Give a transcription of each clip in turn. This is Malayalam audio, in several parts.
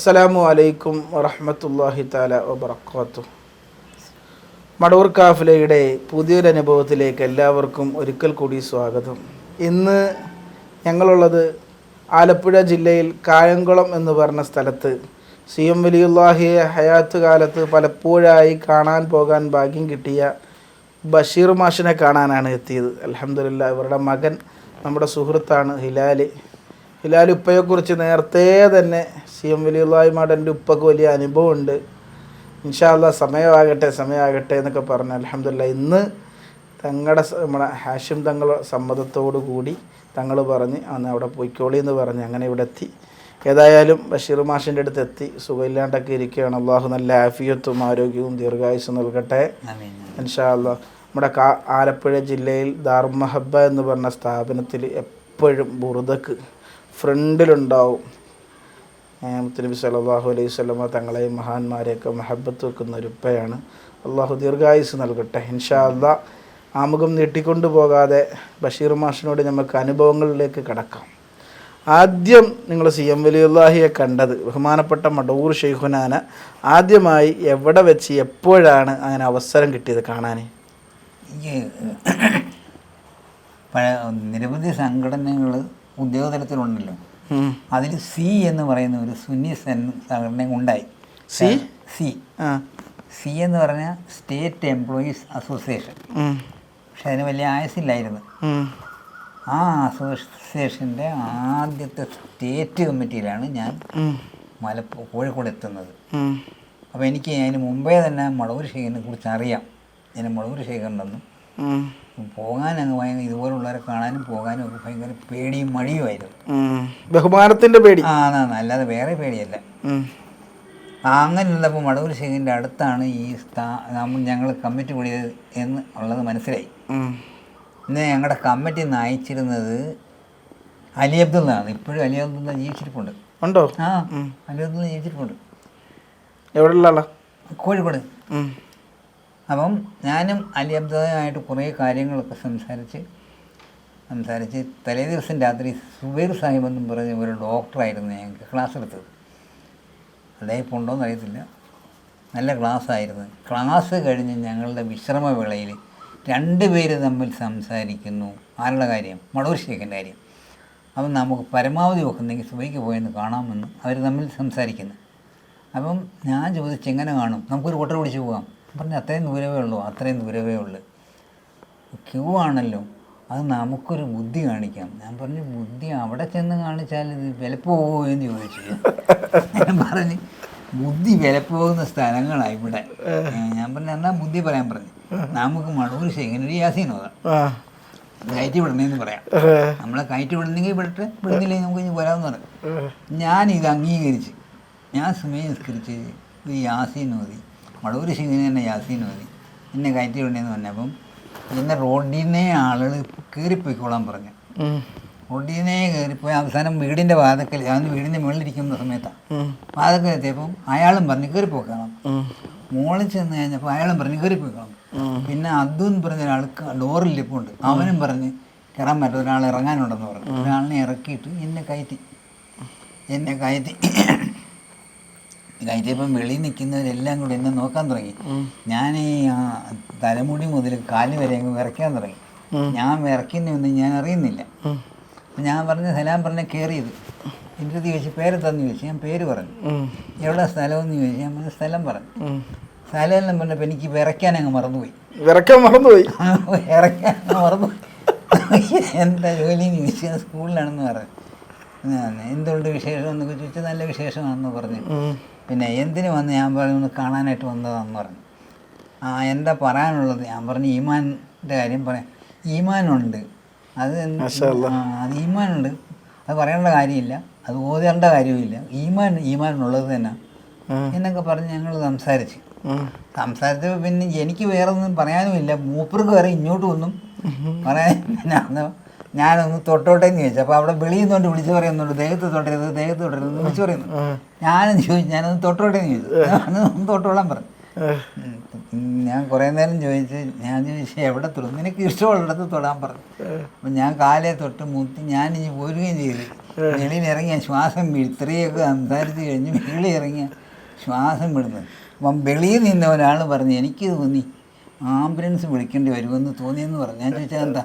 അസ്സലാമു അലൈക്കും വറഹമത്തല്ലാഹി താല വബർക്കാത്തു മടൂർ കാഫിലയുടെ പുതിയൊരു അനുഭവത്തിലേക്ക് എല്ലാവർക്കും ഒരിക്കൽ കൂടി സ്വാഗതം. ഇന്ന് ഞങ്ങളുള്ളത് ആലപ്പുഴ ജില്ലയിൽ കായംകുളം എന്ന് പറഞ്ഞ സ്ഥലത്ത് സി എം വലിയുല്ലാഹിയെ ഹയാത്ത് കാലത്ത് പലപ്പോഴായി കാണാൻ പോകാൻ ഭാഗ്യം കിട്ടിയ ബഷീർ മാഷിനെ കാണാനാണ് എത്തിയത്. അലഹമില്ല ഇവരുടെ മകൻ നമ്മുടെ സുഹൃത്താണ് ഹിലാൽ ഹിലാൽ ഉപ്പയെക്കുറിച്ച് നേരത്തെ തന്നെ സി എം വലിയുള്ളാഹിമാട് എന്റെ ഉപ്പക്ക് വലിയ അനുഭവമുണ്ട്. ഇൻഷാല്ല സമയമാകട്ടെ സമയമാകട്ടെ എന്നൊക്കെ പറഞ്ഞു അലഹമില്ല ഇന്ന് തങ്ങളുടെ നമ്മുടെ ഹാഷിം തങ്ങളുടെ സമ്മതത്തോടു കൂടി തങ്ങൾ പറഞ്ഞ് അന്ന് അവിടെ പോയിക്കോളി എന്ന് പറഞ്ഞ് അങ്ങനെ ഇവിടെ എത്തി. ഏതായാലും ബഷീർ മാഷിന്റെ അടുത്ത് എത്തി. സുഖമില്ലാണ്ടൊക്കെ ഇരിക്കുകയാണ്. അള്ളാഹു നല്ല ആഫിയത്വം ആരോഗ്യവും ദീർഘായുസ്സും നൽകട്ടെ. ഇൻഷാല്ല നമ്മുടെ കാ ആലപ്പുഴ ജില്ലയിൽ ദാർമഹബ എന്ന് പറഞ്ഞ സ്ഥാപനത്തിൽ എപ്പോഴും ബുറുദക്ക് ഫ്രണ്ടിലുണ്ടാവും. മുത്തനബി സല്ലല്ലാഹു അലൈഹി സ്വലമ തങ്ങളെയും മഹാന്മാരെയൊക്കെ മഹബത്ത് വെക്കുന്ന ഒരു ഉപ്പയാണ്. അള്ളാഹു ദീർഘായുസ് നൽകട്ടെ. ഇൻഷാ ആമുഖം നീട്ടിക്കൊണ്ടു പോകാതെ ബഷീർ മാഷിനോട് നമുക്ക് അനുഭവങ്ങളിലേക്ക് കടക്കാം. ആദ്യം നിങ്ങൾ സി എം വലിയുല്ലാഹിയെ കണ്ടത് ബഹുമാനപ്പെട്ട മടൂർ ഷെയ്ഖുനാന ആദ്യമായി എവിടെ വെച്ച് എപ്പോഴാണ് അങ്ങനെ അവസരം കിട്ടിയത് കാണാൻ നിരവധി സംഘടനകൾ ഉദ്യോഗതലത്തിലുണ്ടല്ലോ അതിൽ സി എന്ന് പറയുന്ന ഒരു സുന്നി സംഘടന ഉണ്ടായി. സി? സി. സി എന്ന് പറഞ്ഞ സ്റ്റേറ്റ് എംപ്ലോയീസ് അസോസിയേഷൻ. പക്ഷെ അതിന് വലിയ ആയസില്ലായിരുന്നു ആ അസോസിയേഷന്റെ ആദ്യത്തെ സ്റ്റേറ്റ് കമ്മിറ്റിയിലാണ് ഞാൻ. മലപ്പുറം കോഴിക്കോട് എത്തുന്നത്. അപ്പോൾ എനിക്ക് അതിന് മുമ്പേ തന്നെ മടവൂർ ശേഖരനെ കുറിച്ച് അറിയാം ഞാൻ മടവൂർ ശേഖരനെന്നും. പോകാൻ അങ്ങ് ഭയങ്കര ഇതുപോലുള്ളവരെ കാണാനും പോകാനും ഒക്കെ ഭയങ്കര പേടിയും മടിയുമായിരുന്നു ബഹുമാനത്തിന്റെ പേടി. ആ എന്നാ അല്ലാതെ വേറെ പേടിയല്ല. അങ്ങനെയുള്ളപ്പോൾ മടവൂർ ശേഖരന്റെ അടുത്താണ് ഈ സ്ഥാ നമ്മൾ ഞങ്ങൾ കമ്മിറ്റി കൂടിയത് എന്ന് ഉള്ളത് മനസ്സിലായി. ഇന്ന് ഞങ്ങളുടെ കമ്മിറ്റി നയിച്ചിരുന്നത് അലി അബ്ദുള്ളാണ് ഇപ്പോഴും അലി അബ്ദുള്ള ജീവിച്ചിരിപ്പുണ്ട്. ഉണ്ടോ? ആ അലി അബ്ദുള്ള ജീവിച്ചിരിപ്പുണ്ട്. എവിടെയുള്ള ആളാ? കോഴിക്കോട്. അപ്പം ഞാനും അലി അബ്ദുള്ളയുമായിട്ട് കുറേ കാര്യങ്ങളൊക്കെ സംസാരിച്ച് സംസാരിച്ച് തലേ ദിവസം രാത്രി സുബൈർ സാഹിബ് എന്നും പറഞ്ഞ ഒരു ഡോക്ടറായിരുന്നു ഞങ്ങൾക്ക് ക്ലാസ് എടുത്തത്. അദ്ദേഹം ഇപ്പോൾ ഉണ്ടോയെന്ന് അറിയത്തില്ല. നല്ല ക്ലാസ് ആയിരുന്നു ക്ലാസ് കഴിഞ്ഞ് ഞങ്ങളുടെ വിശ്രമവേളയിൽ രണ്ട് പേര് തമ്മിൽ സംസാരിക്കുന്നു. ആരുടെ കാര്യം? മടൂർ ശേഖന്റെ കാര്യം. അപ്പം നമുക്ക് പരമാവധി വെക്കുന്നെങ്കിൽ സുബൈക്ക് പോയെന്ന് കാണാമെന്ന് അവർ തമ്മിൽ സംസാരിക്കുന്നു. അപ്പം ഞാൻ ചോദിച്ചു എങ്ങനെ കാണും? നമുക്കൊരു ഓട്ടോ പിടിച്ച് പോകാം. പറഞ്ഞു അത്രയും ദൂരമേ ഉള്ളൂ അത്രയും ദൂരമേ ഉള്ളൂ. ക്യൂ ആണല്ലോ. അത് നമുക്കൊരു ബുദ്ധി കാണിക്കാം. ഞാൻ പറഞ്ഞു ബുദ്ധി അവിടെ ചെന്ന് കാണിച്ചാൽ ഇത് വിലപ്പോവോ എന്ന് ചോദിച്ചു. ഞാൻ പറഞ്ഞു ബുദ്ധി വിലപ്പോകുന്ന സ്ഥലങ്ങളാണ് ഇവിടെ. ഞാൻ പറഞ്ഞു എന്നാൽ ബുദ്ധി പറയാൻ പറഞ്ഞു. നമുക്ക് മടൂർ ശേഖരൻ യാസീൻ ഓതാം. കയറ്റി വിടണേന്ന് പറയാം. നമ്മളെ കയറ്റി വിടുന്നെങ്കിൽ വിടട്ടെ വിടുന്നില്ലെങ്കിൽ നമുക്ക് ഇനി വരാമെന്ന് പറഞ്ഞു. ഞാൻ ഞാനിത് അംഗീകരിച്ച് ഞാൻ സ്വയം നിസ്കരിച്ച് ഈ യാസീൻ ഓതി. മടൂര് ശിവന് തന്നെ യാസീൻ മതി. എന്നെ കയറ്റി വിടണേന്ന് പറഞ്ഞപ്പം എന്നെ റോഡിനെ ആളുകൾ കയറിപ്പോയിക്കോളാൻ പറഞ്ഞു. റോഡിനെ കയറിപ്പോയി അവസാനം വീടിന്റെ വാതക്കൽ ഞാൻ വീടിന്റെ മുകളിലിരിക്കുന്ന സമയത്താണ്. വാതക്കൽ എത്തിയപ്പം അയാളും പറഞ്ഞു കയറിപ്പോക്കണം. മോളിൽ ചെന്ന് കഴിഞ്ഞപ്പോൾ അയാളും പറഞ്ഞു കയറിപ്പോയിക്കണം. പിന്നെ അതും എന്ന് പറഞ്ഞ ഒരാൾ ഡോറിൽ ഇരിപ്പുണ്ട് അവനും പറഞ്ഞ് കയറാൻ പറ്റും ഒരാൾ ഇറങ്ങാനുണ്ടെന്ന് പറഞ്ഞു. ഒരാളിനെ ഇറക്കിയിട്ട് എന്നെ കയറ്റി. എന്നെ കയറ്റി. കയറ്റിയപ്പം വെളിയിൽ നിൽക്കുന്നവരെല്ലാം കൂടി എന്നെ നോക്കാൻ തുടങ്ങി. ഞാൻ ഈ ആ തലമുടി മുതൽ കാൽ വരെ അങ്ങ് വിറയ്ക്കാൻ തുടങ്ങി. ഞാൻ വിറയ്ക്കുന്നൊന്നും ഞാൻ അറിയുന്നില്ല. ഞാൻ പറഞ്ഞ സലാം പറഞ്ഞ കയറിയത് എന്റെ അടുത്ത് ചോദിച്ചു പേര് തന്നു ചോദിച്ചു. ഞാൻ പേര് പറഞ്ഞു. എവിടെ സ്ഥലമെന്ന്? ചോദിച്ചു. ഞാൻ പറഞ്ഞ സ്ഥലം പറഞ്ഞു. സ്ഥലം സ്ഥലമെല്ലാം പറഞ്ഞപ്പോൾ എനിക്ക് വിറയ്ക്കാൻ അങ്ങ് മറന്നുപോയി. വിറയ്ക്കാൻ മറന്നുപോയി? ഇറക്കാൻ മറന്നുപോയി. എന്താ ജോലി ചോദിച്ചു ഞാൻ സ്കൂളിലാണെന്ന് പറഞ്ഞു. എന്തുകൊണ്ട് വിശേഷം എന്നൊക്കെ ചോദിച്ചാൽ നല്ല വിശേഷമാണെന്ന് പറഞ്ഞു. പിന്നെ എന്തിനു വന്ന് ഞാൻ പറഞ്ഞു ഒന്ന് കാണാനായിട്ട് വന്നതാണെന്ന് പറഞ്ഞു. ആ എന്താ പറയാനുള്ളത്? ഞാൻ പറഞ്ഞു ഈമാന്റെ കാര്യം പറയാം. ഈമാനുണ്ട്. അത് അത് ഈമാനുണ്ട്. അത് പറയേണ്ട കാര്യമില്ല. അത് ഓതേണ്ട കാര്യമില്ല ഈമാൻ ഈമാനുള്ളത് തന്നെ. എന്നൊക്കെ പറഞ്ഞ് ഞങ്ങൾ സംസാരിച്ച്. സംസാരിച്ചപ്പോൾ പിന്നെ എനിക്ക് വേറെ ഒന്നും പറയാനുമില്ല. മൂപ്പർക്ക് വേറെ ഇങ്ങോട്ടും ഒന്നും പറയാൻ പിന്നെ അന്ന് ഞാനൊന്ന് തൊട്ടോട്ടേന്ന് ചോദിച്ചു. അപ്പോൾ അവിടെ വെളിയിൽ നിന്നുകൊണ്ട് വിളിച്ചു പറയുന്നുണ്ട്. ദേഹത്ത് തൊട്ടരുത് ദേഹത്ത് തൊട്ടരുത് വിളിച്ചു പറയുന്നു. ഞാനെന്ന് ചോദിച്ചു ഞാനൊന്ന് തൊട്ടോട്ടെ എന്ന് ചോദിച്ചു ഒന്ന് തൊട്ടോളാൻ പറഞ്ഞു. ഞാൻ കുറേ നേരം ചോദിച്ച് ഞാൻ ചോദിച്ചു എവിടെ തൊടും നിനക്ക് ഇഷ്ടമുള്ളിടത്ത് തൊടാൻ പറഞ്ഞു. അപ്പം ഞാൻ കാലേ തൊട്ട് മുത്തി ഞാൻ ഇനി പോരുകയും ചെയ്തു വെളിയിൽ ഇറങ്ങിയ ശ്വാസം ഇത്രയൊക്കെ സംസാരിച്ച് കഴിഞ്ഞ് വെളിയിൽ ഇറങ്ങിയ ശ്വാസം വിടുന്നത് അപ്പം വെളിയിൽ നിന്ന ഒരാൾ പറഞ്ഞു എനിക്ക് തോന്നി ആംബുലൻസ് വിളിക്കേണ്ടി വരുമെന്ന് തോന്നിയെന്ന് പറഞ്ഞു. ഞാൻ ചോദിച്ചാൽ എന്താ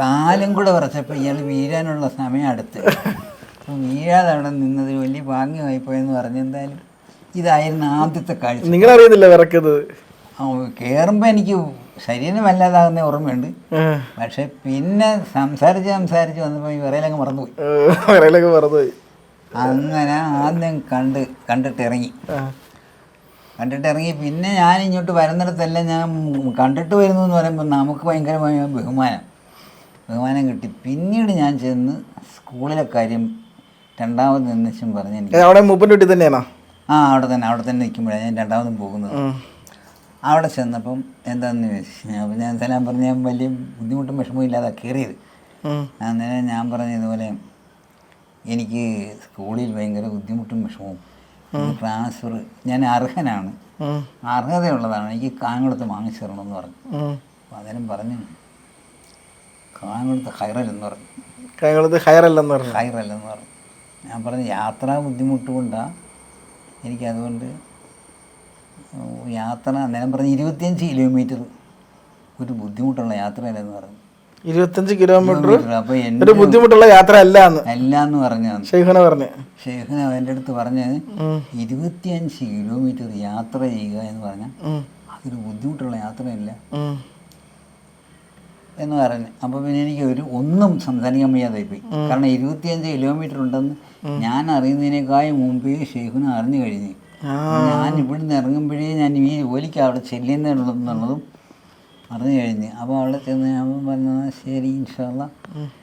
കാലും കൂടെ പറച്ചപ്പോൾ ഇയാൾ വീഴാനുള്ള സമയം അടുത്ത്. അപ്പം വീഴാതെ അവിടെ നിന്നത് വലിയ ഭാഗ്യമായി പോയെന്ന് പറഞ്ഞു എന്തായാലും ഇതായിരുന്നു ആദ്യത്തെ കാഴ്ച. നിങ്ങൾ അറിയുന്നില്ല വിറക്കുന്നത് കയറുമ്പോൾ എനിക്ക് ശരീരം വല്ലാതാകുന്ന ഓർമ്മയുണ്ട്. ആ. പക്ഷെ പിന്നെ സംസാരിച്ച് സംസാരിച്ച് വന്നപ്പോൾ ഈ വിറയിലങ്ങ് മറന്നുപോയി. വിറയിലൊക്കെ മറന്നുപോയി. അങ്ങനെ ആദ്യം കണ്ട് കണ്ടിട്ട് ഇറങ്ങി കണ്ടിട്ട് ഇറങ്ങി പിന്നെ ഞാൻ ഇങ്ങോട്ട് വരുന്നിടത്തെല്ലാം ഞാൻ കണ്ടിട്ട് വരുന്നു എന്ന് പറയുമ്പോൾ നമുക്ക് ഭയങ്കരമായ ബഹുമാനം. ബഹുമാനം കിട്ടി. പിന്നീട് ഞാൻ ചെന്ന് സ്കൂളിലെ കാര്യം രണ്ടാമത് നിന്നശം പറഞ്ഞ് എനിക്ക് അവിടെ മൂപ്പന്റെ വീട്ടിൽ തന്നെയാണോ? ആ അവിടെ തന്നെ അവിടെ തന്നെ നിൽക്കുമ്പോഴാണ് ഞാൻ രണ്ടാമതും പോകുന്നത്. അവിടെ ചെന്നപ്പം എന്താണെന്ന് ചോദിച്ചു ഞാൻ ഞാൻ സലാം പറഞ്ഞ ഞാൻ വലിയ ബുദ്ധിമുട്ടും വിഷമവും ഇല്ലാതെ കയറിയത്. അങ്ങനെ അന്നേരം ഞാൻ പറഞ്ഞ ഇതുപോലെ എനിക്ക് സ്കൂളിൽ ഭയങ്കര ബുദ്ധിമുട്ടും വിഷമവും. ട്രാൻസ്ഫർ ഞാൻ അർഹനാണ്. അർഹതയുള്ളതാണ്. എനിക്ക് കായംകുളത്ത് വാങ്ങിച്ചു തരണമെന്ന് പറഞ്ഞു. അപ്പം അന്നേരം പറഞ്ഞു കായംകുളത്ത് ഹൈറല്ലെന്ന് പറഞ്ഞു. കായംകുളത്ത് ഹൈറല്ലെന്ന് പറഞ്ഞു. ഹൈറല്ലെന്ന് പറഞ്ഞു. ഞാൻ പറഞ്ഞു യാത്ര ബുദ്ധിമുട്ട് കൊണ്ടാണ് എനിക്കതുകൊണ്ട് യാത്ര അന്നേരം പറഞ്ഞു ഇരുപത്തിയഞ്ച് കിലോമീറ്റർ ഒരു ബുദ്ധിമുട്ടുള്ള യാത്രയല്ലെന്ന് പറഞ്ഞു. ഇരുപത്തഞ്ച് കിലോമീറ്റർ അപ്പോൾ ഒരു ബുദ്ധിമുട്ടുള്ള യാത്ര അല്ല എന്ന് അല്ല എന്ന് പറഞ്ഞു ഷെയ്ഖന പറഞ്ഞു. ഷെയ്ഖന എന്റെ അടുത്ത് പറഞ്ഞത് ഉം. ഇരുപത്തിയഞ്ച് കിലോമീറ്റർ യാത്ര ചെയ്യുക എന്ന് പറഞ്ഞാൽ അതൊരു ബുദ്ധിമുട്ടുള്ള യാത്രയല്ല. എന്ന് പറഞ്ഞു. അപ്പോൾ പിന്നെ എനിക്ക് ഒരു ഒന്നും സംസാരിക്കാൻ വയ്യാതായി പോയി. കാരണം ഇരുപത്തിയഞ്ച് കിലോമീറ്റർ ഉണ്ടെന്ന് ഞാൻ അറിയുന്നതിനേക്കാളും മുമ്പേ ഷെയ്ഖിന് അറിഞ്ഞു കഴിഞ്ഞു. ഞാൻ ഇവിടുന്ന് ഇറങ്ങുമ്പോഴേ ഞാൻ ഈ ജോലിക്ക് അവിടെ ചെല്ലുന്നുള്ളതെന്നുള്ളതും അറിഞ്ഞു കഴിഞ്ഞ്. അപ്പോൾ അവിടെ ചെന്ന് ഞാൻ പറഞ്ഞു ശരി ഇൻഷാല്ല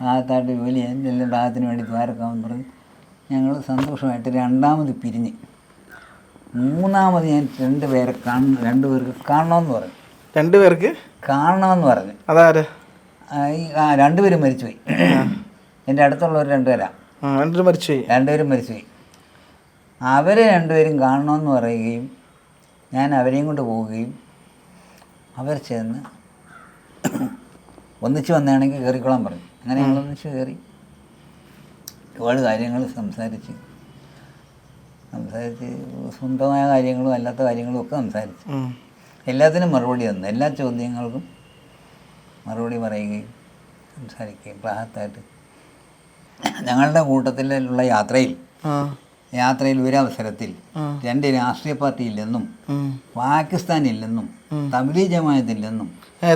ഭാഗത്തായിട്ട് ജോലി ചെയ്യാൻ എല്ലാം ഭാഗത്തിന് വേണ്ടി ദ്വാരക്കാമെന്ന് പറഞ്ഞ് ഞങ്ങൾ സന്തോഷമായിട്ട് രണ്ടാമത് പിരിഞ്ഞ്. മൂന്നാമത് ഞാൻ രണ്ട് പേരെ കാണ രണ്ട് പേർക്ക് കാണണമെന്ന് പറഞ്ഞു. രണ്ടുപേർക്ക് കാണണമെന്ന് പറഞ്ഞു. അതാര്? ആ, രണ്ടുപേരും മരിച്ചുപോയി. എന്റെ അടുത്തുള്ളവർ രണ്ടുപേരാ. ആ രണ്ടുപേരും മരിച്ചുപോയി. രണ്ടുപേരും മരിച്ചുപോയി. അവരെ രണ്ടുപേരും കാണണമെന്ന് പറയുകയും ഞാൻ അവരെയും കൊണ്ട് പോവുകയും അവർ ചെന്ന് ഒന്നിച്ച് വന്നാണെങ്കിൽ കയറിക്കോളാൻ പറഞ്ഞു. അങ്ങനെ ഞങ്ങൾ ഒന്നിച്ച് കയറി ഒരുപാട് കാര്യങ്ങൾ സംസാരിച്ച് സംസാരിച്ച് സ്വന്തമായ കാര്യങ്ങളും അല്ലാത്ത കാര്യങ്ങളും ഒക്കെ സംസാരിച്ചു. എല്ലാത്തിനും മറുപടി തന്നു. എല്ലാ ചോദ്യങ്ങൾക്കും മറുപടി പറയുകയും സംസാരിക്കുകയും പ്രാഹത്തായിട്ട് ഞങ്ങളുടെ കൂട്ടത്തിലുള്ള യാത്രയിൽ. യാത്രയിൽ ഒരവസരത്തിൽ. രണ്ട് രാഷ്ട്രീയ പാർട്ടിയില്ലെന്നും പാകിസ്ഥാൻ പാകിസ്ഥാനില്ലെന്നും തബ്ലീ ജമായത്തില്ലെന്നും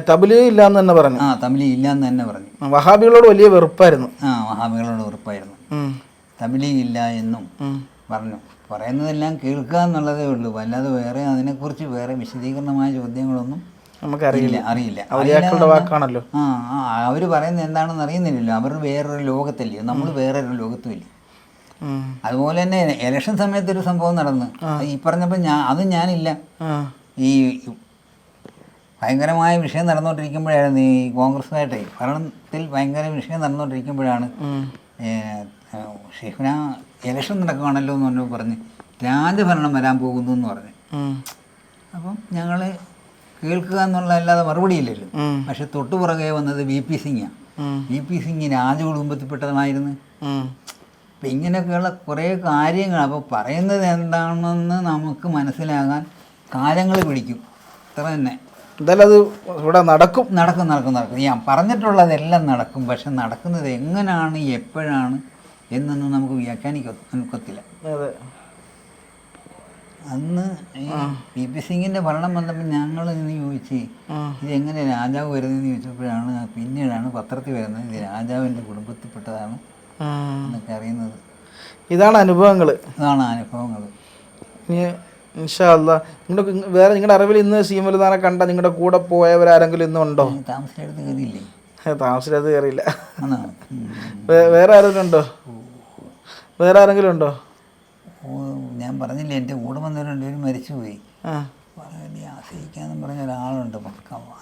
തബിലി ഇല്ലാന്ന് തന്നെ പറഞ്ഞു. ആ തബ്ലീ ഇല്ലാന്ന് തന്നെ പറഞ്ഞു. വഹാബികളോട് വലിയ വെറുപ്പായിരുന്നു. ആ വഹാബികളോട് വെറുപ്പായിരുന്നു. തബ്ലീ ഇല്ല എന്നും പറഞ്ഞു. പറയുന്നതെല്ലാം കേൾക്കുക എന്നുള്ളതേ ഉള്ളൂ. അല്ലാതെ വേറെ അതിനെക്കുറിച്ച് വേറെ വിശദീകരണമായ ചോദ്യങ്ങളൊന്നും നമുക്കറിയില്ല. അറിയില്ല. വാക്കാണല്ലോ. ആ അവർ പറയുന്നത് എന്താണെന്ന് അറിയുന്നില്ലല്ലോ. അവർ വേറൊരു ലോകത്തല്ലേ. നമ്മൾ വേറൊരു ലോകത്തുമില്ല. അതുപോലെ തന്നെ ഇലക്ഷൻ സമയത്ത് ഒരു സംഭവം നടന്നു. ഈ പറഞ്ഞപ്പോൾ ഞാൻ അത് ഞാനില്ല. ഈ ഭയങ്കരമായ വിഷയം നടന്നുകൊണ്ടിരിക്കുമ്പോഴായിരുന്നു ഈ കോൺഗ്രസുമായിട്ട് ഭരണത്തിൽ ഭയങ്കര വിഷയം നടന്നുകൊണ്ടിരിക്കുമ്പോഴാണ്. ഷെയ്ഖുന ഇലക്ഷൻ നടക്കുകയാണല്ലോ എന്ന് പറഞ്ഞു രാജഭരണം വരാൻ പോകുന്നു എന്ന് പറഞ്ഞു. അപ്പം ഞങ്ങൾ കേൾക്കുക എന്നുള്ള അല്ലാതെ മറുപടിയില്ലല്ലോ ഇല്ലല്ലോ പക്ഷെ തൊട്ടു പുറകെ വന്നത് വി പി സിംഗാണ്. വി പി സിംഗ് രാജകുടുംബത്തിൽപ്പെട്ടതായിരുന്നു. അപ്പം ഇങ്ങനെയൊക്കെയുള്ള കുറേ കാര്യങ്ങൾ. അപ്പോൾ പറയുന്നത് എന്താണെന്ന് നമുക്ക് മനസ്സിലാകാൻ കാലങ്ങൾ പിടിക്കും. അത്ര തന്നെ. എന്തായാലും അത് ഇവിടെ നടക്കും. നടക്കും നടക്കും നടക്കും. ഞാൻ പറഞ്ഞിട്ടുള്ളതെല്ലാം നടക്കും. പക്ഷെ നടക്കുന്നത് എങ്ങനെയാണ് എപ്പോഴാണ് എന്നൊന്നും നമുക്ക് വ്യാഖ്യാനിക്കൊത്തില്ല അതെ. അന്ന് ഈ പി പി സിംഗിന്റെ ഭരണം വന്നപ്പോൾ ഞങ്ങൾ ഇന്ന് ചോദിച്ച്. ഇതെങ്ങനെ രാജാവ് വരുന്നതെന്ന് ചോദിച്ചപ്പോഴാണ് പിന്നീടാണ് പത്രത്തിൽ വരുന്നത് ഇത് രാജാവിന്റെ കുടുംബത്തിൽപ്പെട്ടതാണ്. എന്നൊക്കെ അറിയുന്നത്. ഇതാണ് അനുഭവങ്ങൾ. ഇതാണ് അനുഭവങ്ങൾ. ഇൻഷാല്ല നിങ്ങളുടെ വേറെ നിങ്ങളുടെ അറിവിൽ ഇന്ന് സീമലുദാനെ കണ്ട നിങ്ങളുടെ കൂടെ പോയവരാരെങ്കിലും ഇന്നും ഉണ്ടോ? താമസിച്ചെടുത്ത് കയറിയില്ലേ? താമസിച്ചത് കയറിയില്ല. വേറെ ആരെങ്കിലും ഉണ്ടോ? വേറെ ആരെങ്കിലും ഉണ്ടോ? ഞാൻ പറഞ്ഞില്ലേ എന്റെ കൂടെ വന്നവർ രണ്ടുപേരും മരിച്ചുപോയി. വളരെ ആശ്രയിക്കാന്ന് പറഞ്ഞ ഒരാളുണ്ട്.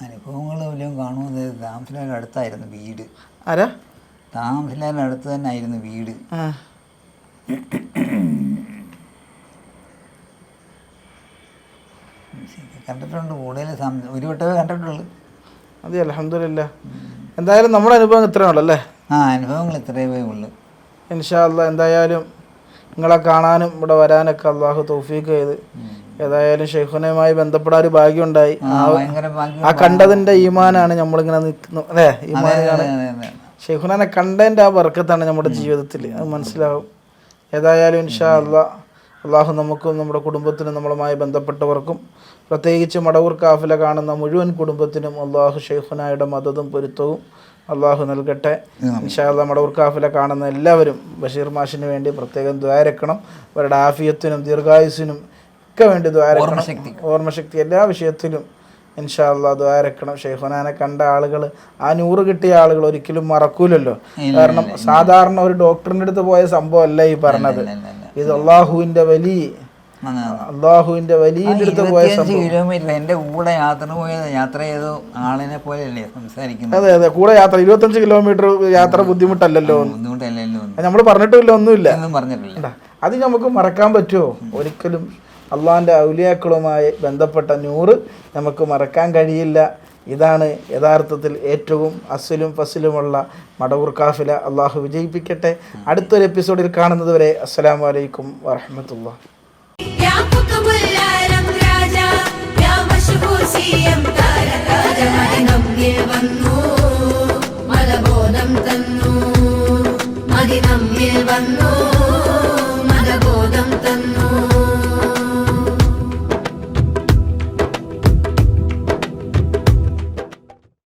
അനുഭവങ്ങൾ വലിയ കാണുന്നത് താമസിലാരുടെ അടുത്തായിരുന്നു വീട്. ആരാ? താമസിലാരുടെ അടുത്ത് തന്നെ ആയിരുന്നു വീട് കണ്ടിട്ടുണ്ട് കൂടുതൽ ഒരു വട്ടമേ കണ്ടിട്ടുള്ളൂ. അതെ അലഹമില്ല എന്തായാലും നമ്മുടെ അനുഭവം ഇത്രയേ ഉള്ളൂ അല്ലേ? ആ അനുഭവങ്ങൾ ഇത്രയേ ഉള്ളൂ. എന്തായാലും നിങ്ങളെ കാണാനും ഇവിടെ വരാനൊക്കെ അള്ളാഹു തൗഫീഖ് ചെയ്ത്. ഏതായാലും ഷെയ്ഖുനയുമായി ബന്ധപ്പെടാൻ ഒരു ഭാഗ്യമുണ്ടായി. ആ, കണ്ടതിന്റെ ഈമാനാണ് നമ്മളിങ്ങനെ അല്ലേ? ഈമാനാണ്. ഷെയ്ഖുനെ കണ്ടതിന്റെ ആ വർക്കത്താണ് നമ്മുടെ ജീവിതത്തിൽ അത് മനസ്സിലാവും. ഏതായാലും ഇൻഷാ അള്ളാ അള്ളാഹു നമുക്കും നമ്മുടെ കുടുംബത്തിനും നമ്മളുമായി ബന്ധപ്പെട്ടവർക്കും പ്രത്യേകിച്ച് മടവൂർ കാഫില കാണുന്ന മുഴുവൻ കുടുംബത്തിനും അള്ളാഹു ഷെയ്ഖുനായുടെ മദതും പൊരുത്തവും അള്ളാഹു നൽകട്ടെ. ഇൻഷാല്ല നമ്മുടെ ഉർക്കാഫിലെ കാഫില കാണുന്ന എല്ലാവരും ബഷീർ മാഷിന് വേണ്ടി പ്രത്യേകം ദ്വാരക്കണം അവരുടെ ആഫിയത്തിനും ദീർഘായുസിനും ഒക്കെ വേണ്ടി ദ്വാരക്കണം ഓർമ്മശക്തി. എല്ലാ വിഷയത്തിലും ഇൻഷാല്ല ദ്വാരക്കണം ഷെയ്ഖുനാനെ കണ്ട ആളുകൾ ആ നൂറ് കിട്ടിയ ആളുകൾ ഒരിക്കലും മറക്കൂലല്ലോ. കാരണം സാധാരണ ഒരു ഡോക്ടറിന്റെ അടുത്ത് പോയ സംഭവം അല്ല ഈ പറഞ്ഞത്. ഇത് അള്ളാഹുവിന്റെ വലിയ. അള്ളാഹുവിന്റെ വലിയ കിലോമീറ്റർ എന്റെ കൂടെ യാത്ര പോയത് യാത്ര ചെയ്ത ആളിനെ പോലെയല്ലേ സംസാരിക്കുന്നത്? അതെ അതെ. കൂടെ യാത്ര ഇരുപത്തഞ്ച് കിലോമീറ്റർ യാത്ര ബുദ്ധിമുട്ടല്ലല്ലോ. ബുദ്ധിമുട്ടല്ലല്ലോ. നമ്മൾ പറഞ്ഞിട്ടില്ല ഒന്നുമില്ല. ഒന്നും പറഞ്ഞിട്ടില്ല? അത് നമുക്ക് മറക്കാൻ പറ്റുമോ? ഒരിക്കലും അള്ളാഹിന്റെ ഔലിയാക്കളുമായി ബന്ധപ്പെട്ട നൂറ് നമുക്ക് മറക്കാൻ കഴിയില്ല. ഇതാണ് യഥാർത്ഥത്തിൽ ഏറ്റവും അസലും ഫസിലുമുള്ള മടവൂർ കാഫില അള്ളാഹു വിജയിപ്പിക്കട്ടെ. അടുത്തൊരു എപ്പിസോഡിൽ കാണുന്നതുവരെ വരെ അസ്സലാമു അലൈക്കും വന്നു. മലബോധം തന്നു. മതി നമ്മിൽ വന്നു.